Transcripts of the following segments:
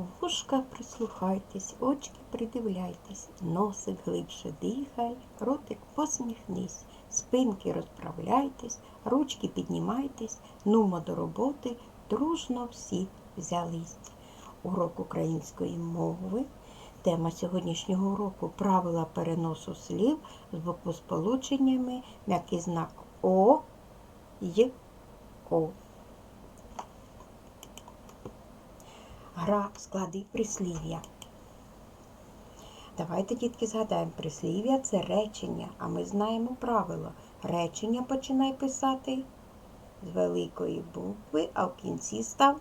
Вушка прислухайтесь, очки придивляйтесь, носик глибше дихай, ротик посміхнись, спинки розправляйтесь, ручки піднімайтесь, нумо до роботи, дружно всі взялись. Урок української мови. Тема сьогоднішнього уроку правила переносу слів з буквосполученнями, м'який знак О, Й, О. Гра склади прислів'я. Давайте, дітки, згадаємо, прислів'я це речення, а ми знаємо правило. Речення починай писати з великої букви, а в кінці став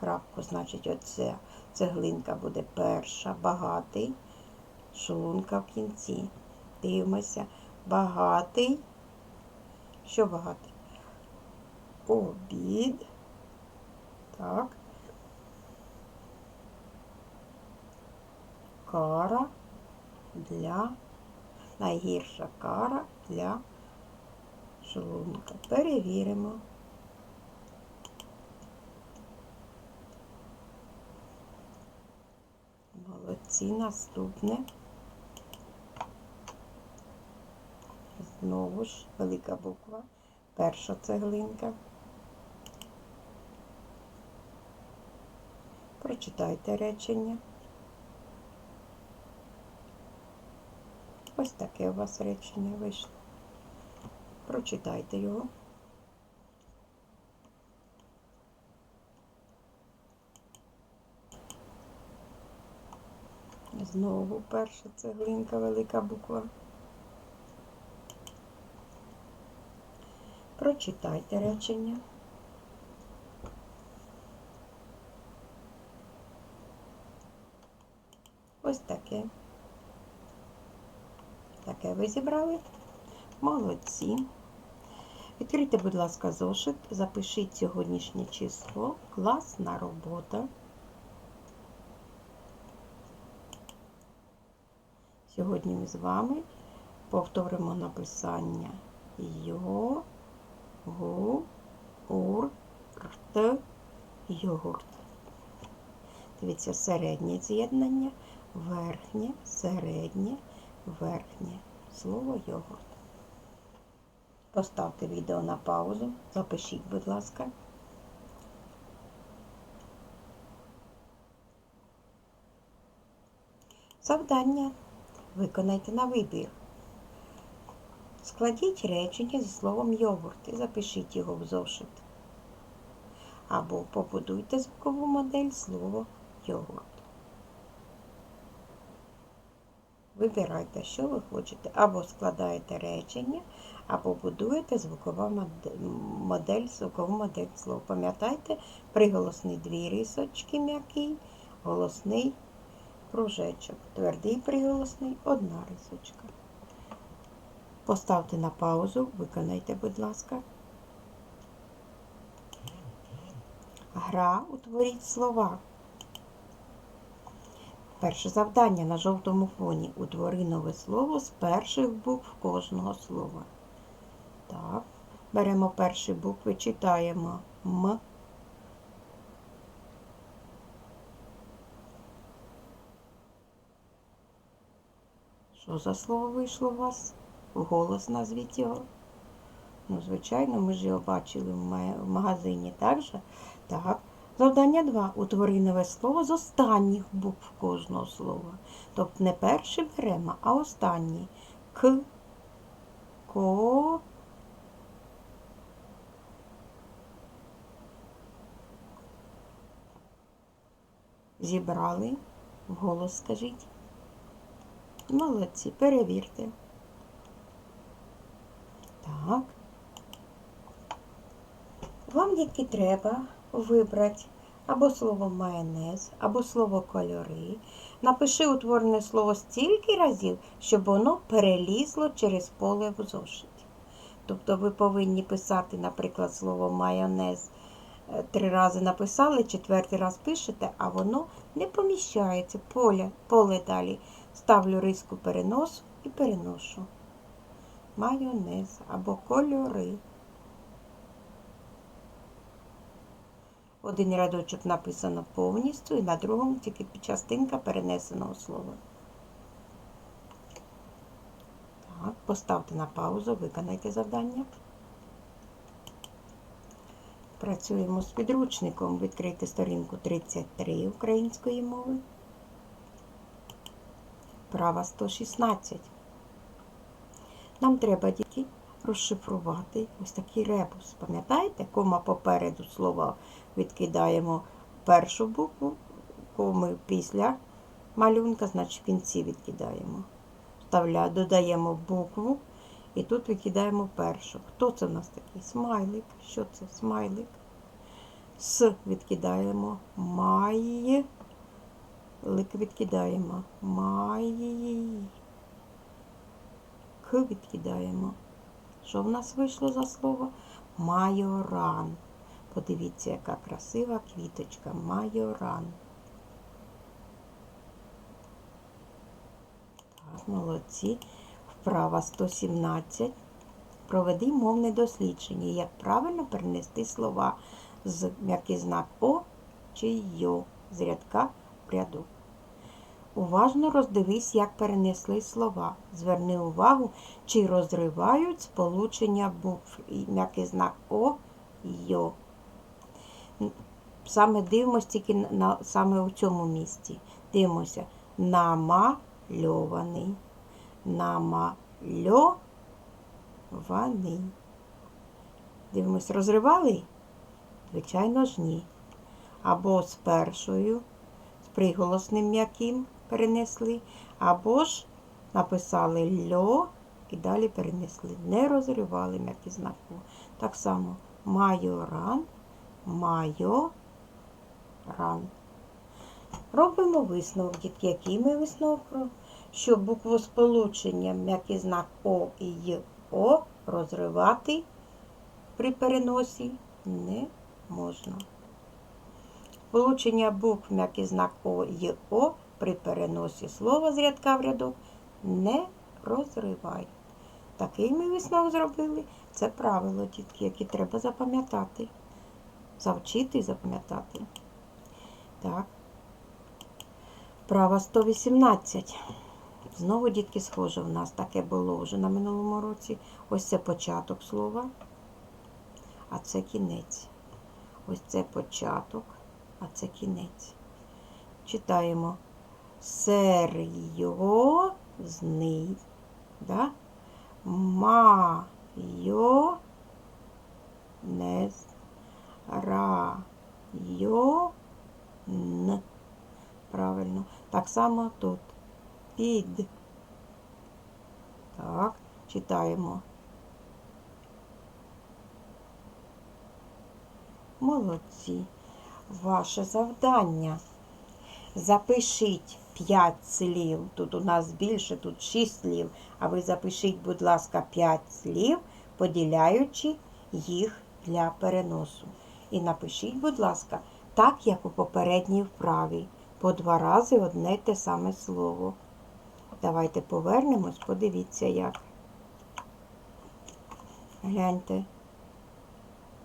крапку. Значить, оце цеглинка буде перша, багатий, шлунка в кінці. Дивимося. Багатий. Що багатий? Обід. Так. Кара для найгірша кара для шлунка. Перевіримо. Молодці, наступне. Знову ж велика буква. Перша цеглинка. Прочитайте речення. Ось таке у вас речення вийшло. Прочитайте його. Знову перша цеглинка, велика буква. Прочитайте речення. Ось таке. Таке ви зібрали? Молодці. Відкрийте, будь ласка, зошит, запишіть сьогоднішнє число, класна робота. Сьогодні ми з вами повторимо написання йо, гу, ур, рт, йогурт. Дивіться, середнє з'єднання, верхнє, середнє верхнє слово йогурт. Поставте відео на паузу, запишіть, будь ласка. Завдання виконайте на вибір. Складіть речення зі словом йогурт і запишіть його в зошит. Або побудуйте звукову модель слова йогурт. Вибирайте, що ви хочете. Або складаєте речення, або будуєте звукова модель, звукову модель слова. Пам'ятайте, приголосний дві рисочки м'який, голосний кружечок. Твердий приголосний одна рисочка. Поставте на паузу, виконайте, будь ласка. Гра утворіть слова. Перше завдання на жовтому фоні. Утвори нове слово з перших букв кожного слова. Так, беремо перші букви, читаємо М. Що за слово вийшло у вас? Голос назвіть його. Ну, звичайно, ми ж його бачили в магазині, так же? Так. Завдання 2. Утвори нове слово з останніх букв кожного слова. Тобто не перший беремо, а останній. К, ко. Зібрали. Вголос скажіть. Молодці, перевірте. Так. Вам, дітки, треба вибрати або слово майонез, або слово кольори. Напиши утворене слово стільки разів, щоб воно перелізло через поле в зошиті. Тобто ви повинні писати, наприклад, слово майонез. Е, три рази написали, четвертий раз пишете, а воно не поміщається. Поле, поле далі. Ставлю риску переносу і переношу. Майонез або кольори. Один рядочок написано повністю, і на другому тільки частинка перенесеного слова. Так, поставте на паузу, виконайте завдання. Працюємо з підручником. Відкрийте сторінку 33 української мови. Права 116. Нам треба дітки розшифрувати ось такий ребус. Пам'ятаєте, кома попереду слова відкидаємо першу букву, коми після малюнка, значить в кінці відкидаємо. Вставля, додаємо букву і тут викидаємо першу. Хто це в нас такий? Смайлик. Що це? Смайлик. С відкидаємо. Май. Лик відкидаємо. Май. К відкидаємо. Що в нас вийшло за слово? Майоран. Подивіться, яка красива квіточка. Майоран. Так, молодці. Вправа 117. Проведи мовне дослідження. Як правильно перенести слова з м'який знак О чи Йо з рядка в рядок. Уважно роздивись, як перенесли слова. Зверни увагу, чи розривають сполучення букв м'який знак О Йо. Саме дивимося тільки на, саме у цьому місці. Дивимося. Намальований. Намальований. Дивимось, розривали? Звичайно ж ні. Або з першою, з приголосним м'яким перенесли, або ж написали льо і далі перенесли. Не розривали м'які знаки. Так само майоран, майоран. Робимо висновок, дітки, який ми висновок робимо? Що буквосполучення м'який знак О і Й О розривати при переносі не можна. Сполучення букв м'який знак О і О при переносі слова з рядка в рядок не розривають. Такий ми висновок зробили. Це правило, дітки, які треба запам'ятати. Завчити і запам'ятати. Так. Права 118. Знову, дітки, схоже, в нас таке було вже на минулому році. Ось це початок слова, а це кінець. Ось це початок, а це кінець. Читаємо серйозний, да? майонез, район. Правильно. Так само тут. Під. Так, читаємо. Молодці. Ваше завдання. Запишіть 5 слів. Тут у нас більше, тут 6 слів. А ви запишіть, будь ласка, 5 слів, поділяючи їх для переносу. І напишіть, будь ласка, так, як у попередній вправі. По два рази одне те саме слово. Давайте повернемось, подивіться як. Гляньте.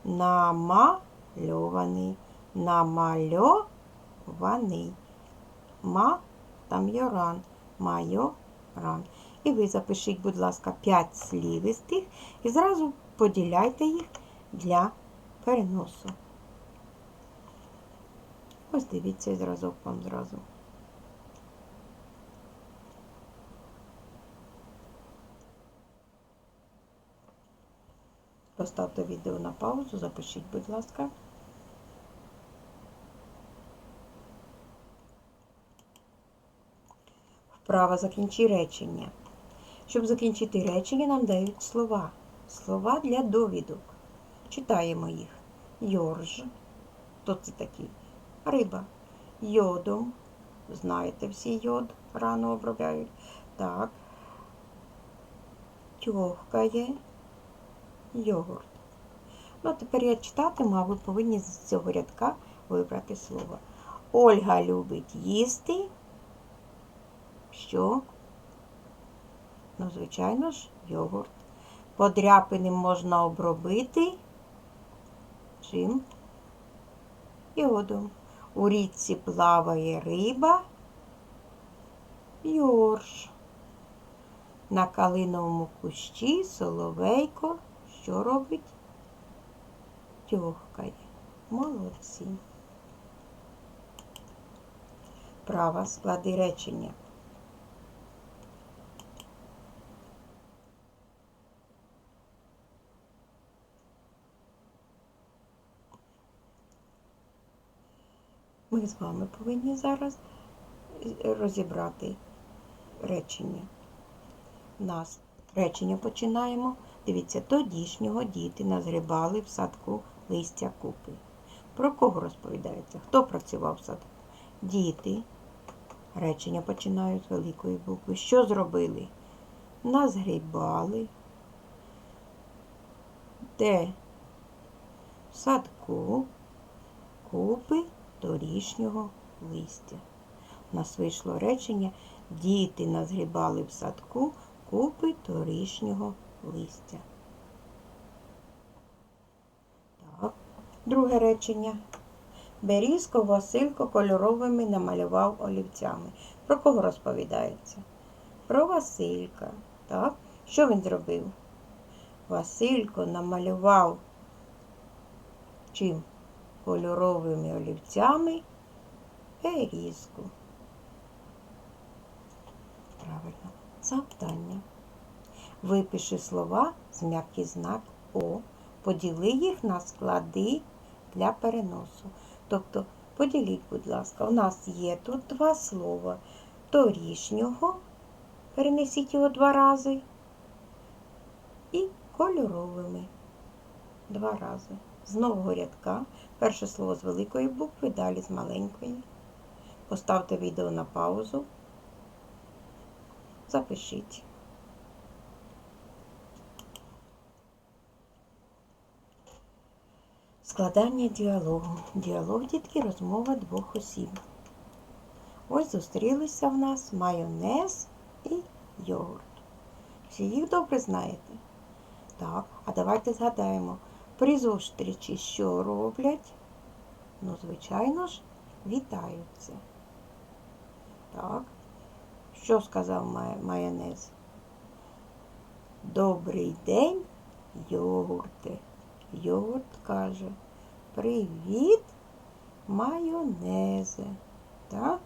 Намальований. Намальований. Ма там йоран. Майоран. І ви запишіть, будь ласка, 5 слів із тих і зразу поділяйте їх для переносу. Ось дивіться зразок вам зразу. Поставте відео на паузу, запишіть, будь ласка. Вправа закінчи речення. Щоб закінчити речення, нам дають слова. Слова для довідок. Читаємо їх. Йорж. Хто це такий? Риба. Йодом. Знаєте, всі йод рано обробляють. Так. Тьохкає. Йогурт. Ну, тепер я читатиму, а ви повинні з цього рядка вибрати слово. Ольга любить їсти. Що? Ну, звичайно ж, йогурт. Подряпини можна обробити. Чим? йодом. У річці плаває риба. Йорш. На калиновому кущі соловейко, що робить? Тьохкає. Молодці. Права склади речення. Ми з вами повинні зараз е, розібрати речення. Нас речення починаємо. Дивіться, тодішнього діти назгрібали в садку листя купи. Про кого розповідається? Хто працював в садку? Діти. Речення починають з великої букви. Що зробили? Назгрібали. Де? В садку купи торішнього листя. У нас вийшло речення Діти назгрібали в садку купи торішнього листя. Так. Друге речення. Берізко Василько кольоровими намалював олівцями. Про кого розповідається? Про Василька. Так? Що він зробив? Василько намалював чим? Кольоровими олівцями берізку. Правильно. Завдання. Випиши слова з м'який знак О. Поділи їх на склади для переносу. Тобто, поділіть, будь ласка, у нас є тут два слова. Торішнього, перенесіть його два рази. І кольоровими два рази. З нового рядка. Перше слово з великої букви, далі з маленької. Поставте відео на паузу. Запишіть. Складання діалогу. Діалог, дітки, розмова двох осіб. Ось зустрілися в нас майонез і йогурт. Всі їх добре знаєте? Так, а давайте згадаємо, при зустрічі що роблять? Ну, звичайно ж, вітаються. Так. Що сказав майонез? Добрий день, йогурти. Йогурт каже, привіт, майонезе. Так?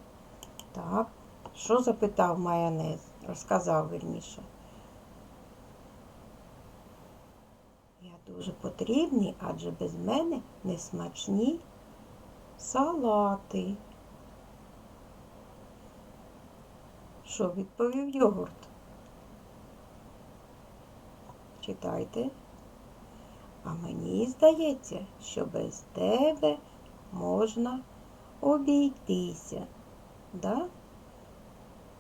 Так. Що запитав майонез? Розказав вірніше. Я дуже потрібний, адже без мене не смачні салати. Що відповів йогурт? Читайте. А мені здається, що без тебе можна обійтися. Да?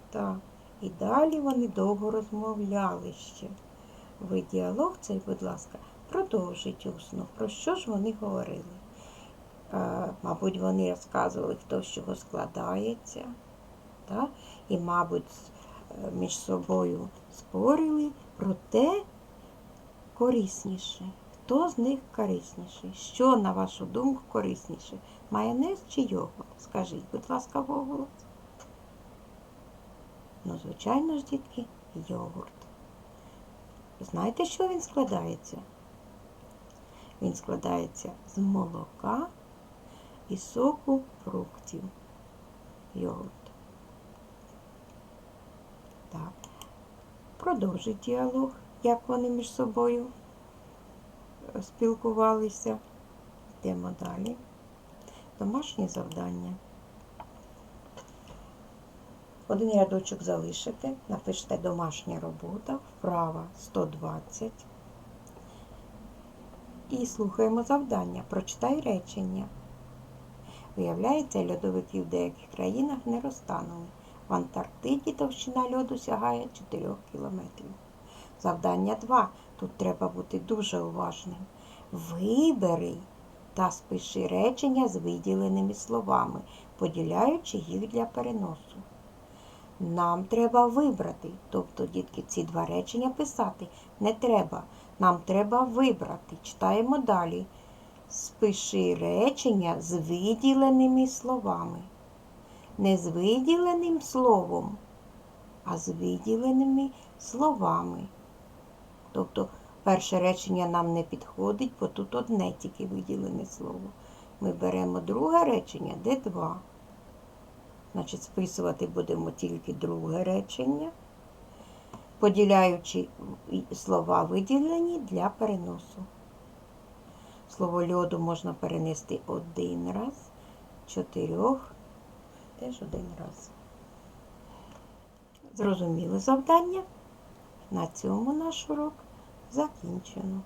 Так. І далі вони довго розмовляли ще. Ви діалог цей, будь ласка, продовжіть усно. Про що ж вони говорили? Е, мабуть, вони розказували, хто з чого складається. Так? І, мабуть, е, між собою спорили про те корисніше. Хто з них корисніший? Що, на вашу думку, корисніше? Майонез чи йогурт? Скажіть, будь ласка, вголос. Ну, звичайно ж, дітки, йогурт. Знаєте, що він складається? Він складається з молока і соку фруктів. Йогурт. Так. Продовжить діалог, як вони між собою е, спілкувалися. Йдемо далі. Домашнє завдання. Один рядочок залишите, напишете домашня робота, вправа 120. І слухаємо завдання. Прочитай речення. Виявляється, льодовики в деяких країнах не розтанули. В Антарктиді товщина льоду сягає 4 кілометрів. Завдання 2. Тут треба бути дуже уважним. Вибери та спиши речення з виділеними словами, поділяючи їх для переносу. Нам треба вибрати, тобто, дітки, ці два речення писати не треба. Нам треба вибрати. Читаємо далі. Спиши речення з виділеними словами. Не з виділеним словом, а з виділеними словами. Тобто перше речення нам не підходить, бо тут одне тільки виділене слово. Ми беремо друге речення, де два. Значить, списувати будемо тільки друге речення, поділяючи слова виділені для переносу. Слово льоду можна перенести один раз, чотирьох теж один раз. Зрозуміли завдання? На цьому наш урок закінчено.